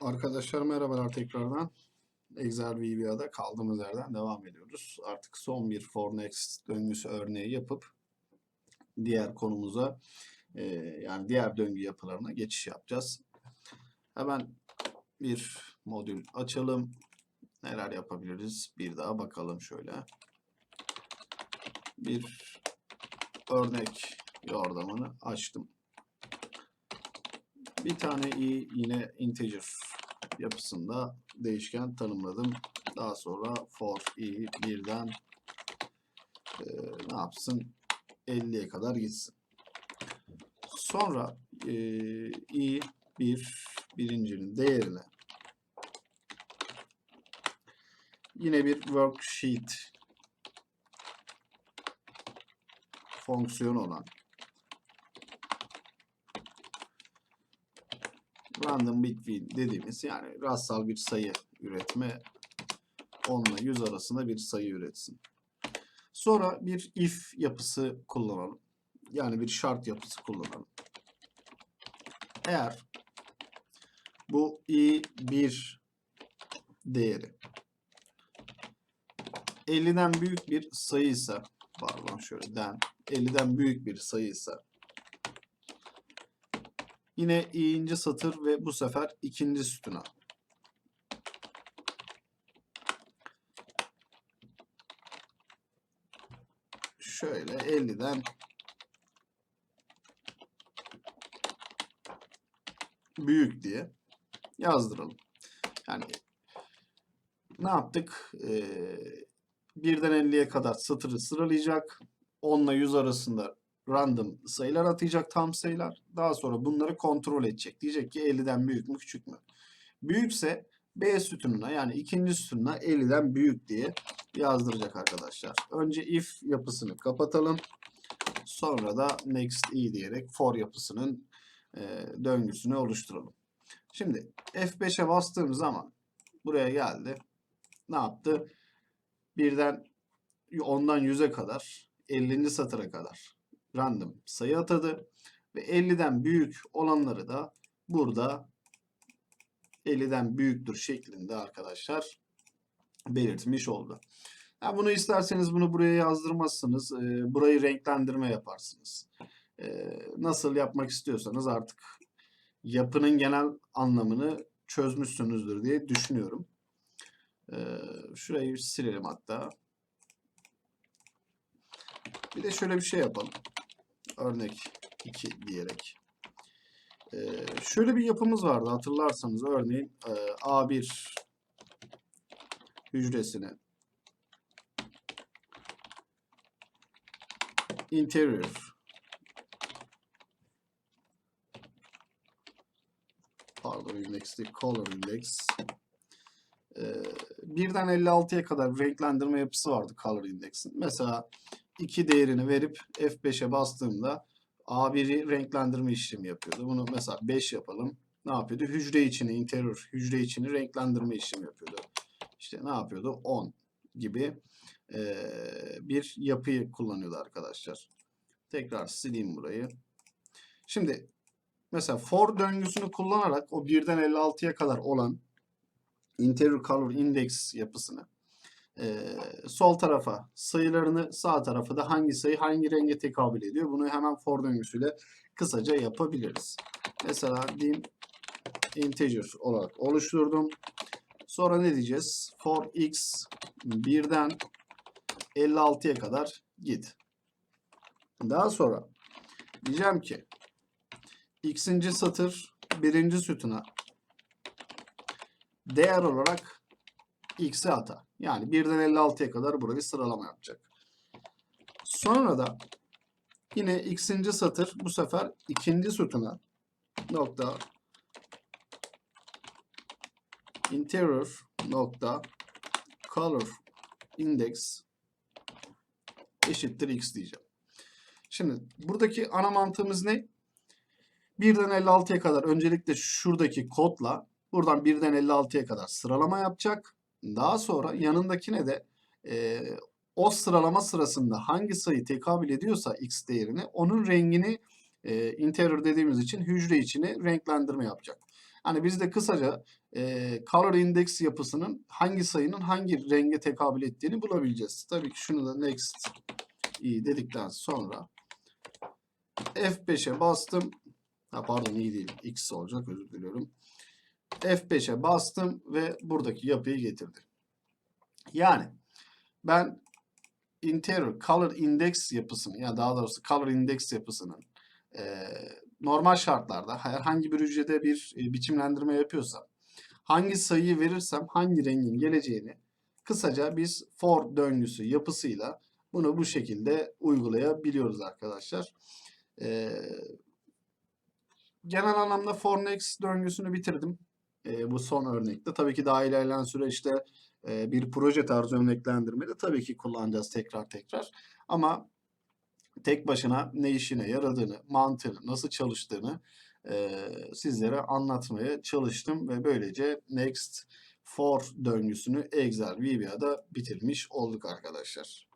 Arkadaşlar merhabalar tekrardan. Excel VBA'da kaldığımız yerden devam ediyoruz. Artık son bir for next döngüsü örneği yapıp diğer konumuza e, yani diğer döngü yapılarına geçiş yapacağız. Hemen bir modül açalım. Neler yapabiliriz? Bir daha bakalım şöyle. Bir örnek yordamını açtım. Bir tane i yine integer yapısında değişken tanımladım. Daha sonra for i birden e, ne yapsın 50'ye kadar gitsin. Sonra e, i bir birincinin değerine yine bir worksheet fonksiyonu olan random between dediğimiz yani rastsal bir sayı üretme 10 ile 100 arasında bir sayı üretsin. Sonra bir if yapısı kullanalım. Yani bir şart yapısı kullanalım. Eğer bu i1 değeri 50'den büyük bir sayıysa pardon şöyle den 50'den büyük bir sayıysa Yine i'inci satır ve bu sefer ikinci sütuna. Şöyle 50'den büyük diye yazdıralım. Yani ne yaptık? Ee, birden 50'ye kadar satırı sıralayacak. 10 ile 100 arasında random sayılar atayacak tam sayılar. Daha sonra bunları kontrol edecek. Diyecek ki 50'den büyük mü küçük mü? Büyükse B sütununa yani ikinci sütununa 50'den büyük diye yazdıracak arkadaşlar. Önce if yapısını kapatalım. Sonra da next i diyerek for yapısının e, döngüsünü oluşturalım. Şimdi F5'e bastığım zaman buraya geldi. Ne yaptı? Birden 10'dan 100'e kadar 50. satıra kadar random sayı atadı. Ve 50'den büyük olanları da burada 50'den büyüktür şeklinde arkadaşlar belirtmiş oldu. Yani bunu isterseniz bunu buraya yazdırmazsınız. E, burayı renklendirme yaparsınız. E, nasıl yapmak istiyorsanız artık yapının genel anlamını çözmüşsünüzdür diye düşünüyorum. E, şurayı silelim hatta. Bir de şöyle bir şey yapalım. Örnek 2 diyerek. Ee, şöyle bir yapımız vardı hatırlarsanız. Örneğin e, A1 hücresine interior pardon index değil, color index ee, birden 56'ya kadar renklendirme yapısı vardı color index'in. Mesela 2 değerini verip F5'e bastığımda A1'i renklendirme işlemi yapıyordu. Bunu mesela 5 yapalım. Ne yapıyordu? Hücre içini, interior hücre içini renklendirme işlemi yapıyordu. İşte ne yapıyordu? 10 gibi e, bir yapıyı kullanıyordu arkadaşlar. Tekrar sileyim burayı. Şimdi mesela for döngüsünü kullanarak o 1'den 56'ya kadar olan interior color index yapısını ee, sol tarafa sayılarını sağ tarafa da hangi sayı hangi renge tekabül ediyor. Bunu hemen for döngüsüyle kısaca yapabiliriz. Mesela dim integer olarak oluşturdum. Sonra ne diyeceğiz? For x 1'den 56'ya kadar git. Daha sonra diyeceğim ki x'inci satır birinci sütuna değer olarak x'e ata. Yani 1'den 56'ya kadar burayı sıralama yapacak. Sonra da yine x'inci satır bu sefer ikinci sütuna nokta interior nokta color index eşittir x diyeceğim. Şimdi buradaki ana mantığımız ne? 1'den 56'ya kadar öncelikle şuradaki kodla buradan 1'den 56'ya kadar sıralama yapacak. Daha sonra yanındakine de e, o sıralama sırasında hangi sayı tekabül ediyorsa x değerini onun rengini e, interior dediğimiz için hücre içini renklendirme yapacak. Hani biz de kısaca e, color index yapısının hangi sayının hangi renge tekabül ettiğini bulabileceğiz. Tabii ki şunu da next iyi dedikten sonra F5'e bastım. Ha, pardon iyi değil. X olacak özür diliyorum. F5'e bastım ve buradaki yapıyı getirdi. Yani ben interior color index yapısını ya daha doğrusu color index yapısının e, normal şartlarda herhangi bir hücrede bir e, biçimlendirme yapıyorsam hangi sayıyı verirsem hangi rengin geleceğini kısaca biz for döngüsü yapısıyla bunu bu şekilde uygulayabiliyoruz arkadaşlar. E, genel anlamda for next döngüsünü bitirdim. E, bu son örnekte. Tabii ki daha ilerleyen süreçte e, bir proje tarzı örneklendirmede tabii ki kullanacağız tekrar tekrar. Ama tek başına ne işine yaradığını, mantığını, nasıl çalıştığını e, sizlere anlatmaya çalıştım ve böylece next for döngüsünü Excel VBA'da bitirmiş olduk arkadaşlar.